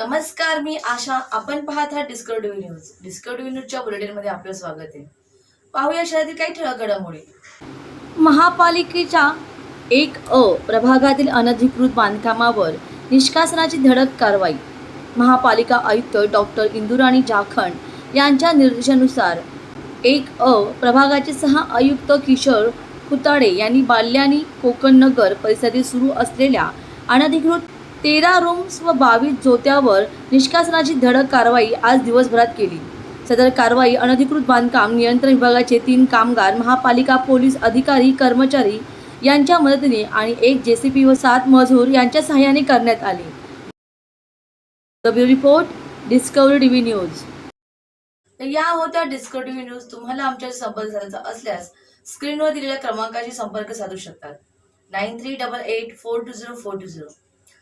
नमस्कार मी आशा. आपण पाहत आहात डिस्कवरी न्यूज डिस्कवरी न्यूजच्या बुलेटिनमध्ये आपलं स्वागत आहे. पाहूया शहरातील काही ठळक घडामोडी महापालिकेच्या एक अ प्रभागातील अनधिकृत बांधकामावर निष्कासनाची धडक कारवाई. महापालिका आयुक्त डॉक्टर इंदुराणी जाखंड यांच्या निर्देशानुसार एक अ प्रभागाचे सहा आयुक्त किशोर कुताडे यांनी बाल्यानी कोकण नगर परिसरातील सुरू असलेल्या अनधिकृत तेरा रूम्स व बावीस झोत्यावर निष्कासनाची धडक कारवाई आज दिवसभरात केली. सदर कारवाई अनधिकृत बांधकाम नियंत्रण विभागाचे तीन कामगार महापालिका पोलीस अधिकारी कर्मचारी यांच्या मदतीने आणि एक जे सी पी व सात मजूर यांच्या सहाय्याने करण्यात आली. W report Discovery TV news तर या होत्या डिस्कवरी टीव्ही न्यूज तुम्हाला आमच्या संपर्क साधायचा असल्यास स्क्रीनवर दिलेल्या क्रमांकाशी संपर्क साधू शकतात. Nine three double eight four two zero four two zero.